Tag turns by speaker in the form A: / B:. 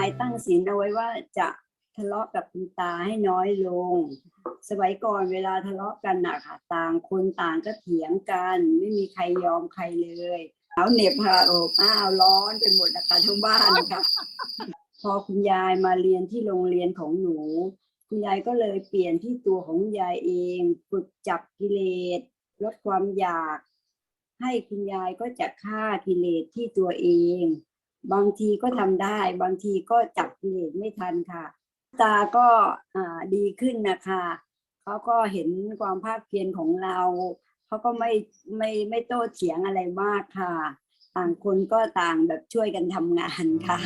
A: ายตั้งศีลเอาไว้ว่าจะทะเลาะกับคุณตาให้น้อยลง สมัยก่อนเวลาทะเลาะกันน่ะค่ะต่างคนต่างก็เถียงกัน ไม่มีใครยอมใครเลยเอาเหน็บค่ะโอบอ้าวร้อนไปหมดนะคะทั้งบ้านค่ะพอคุณยายมาเรียนที่โรงเรียนของหนู คุณยายก็เลยเปลี่ยนที่ตัวของยายเองฝึกจับกิเลสลดความอยาก ให้คุณยายก็จะฆ่ากิเลสที่ตัวเอง บางทีก็ทำได้ บางทีก็จับกิเลสไม่ทันค่ะ ตาก็อ่าดีขึ้นนะคะเขาก็เห็นความภาคเพียรของเราเขาก็ไม่ไม่ไม่โต้เถียงอะไรมากค่ะ ต่างคนก็ต่างแบบช่วยกันทำงานค่ะ